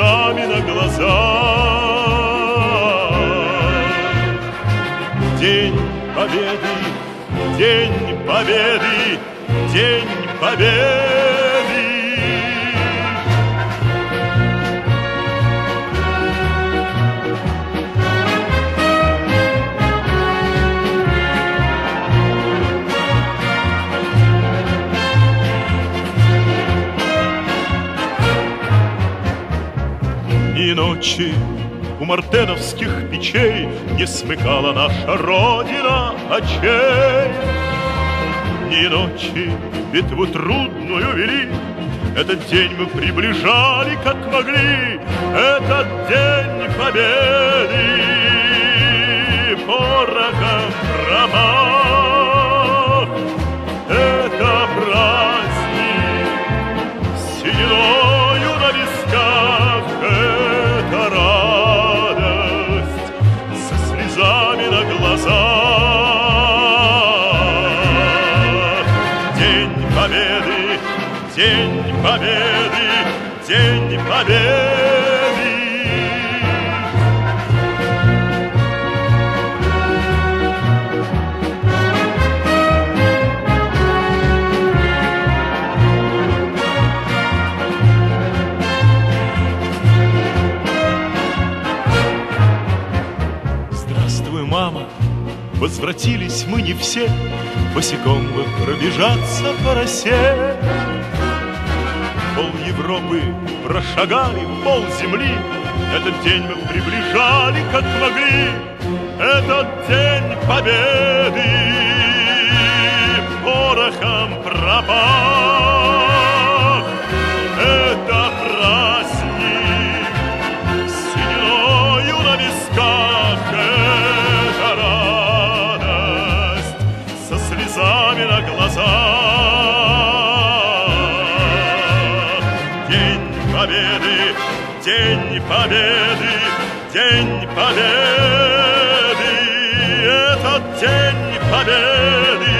слезами на глазах. День Победы, День Победы, День Победы. И ночи у мартеновских печей Не смыкала наша Родина очей. Ни ночи битву трудную вели, Этот день мы приближали, как могли, Этот день победы День Победы, День Победы. Здравствуй, мама, возвратились мы не все, Босиком бы пробежаться по росе. Пол Европы прошагали, пол земли, Этот день мы приближали, как могли, Этот день победы порохом пропах. Это праздник с сединою на висках, Это радость со слезами на глазах. Победы, День Победы, День Победы, этот День Победы.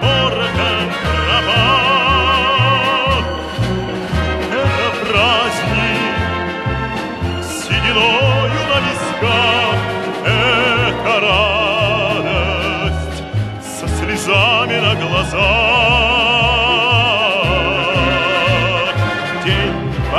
порохом пропах. Это праздник с на висках, Это радость со слезами на глазах.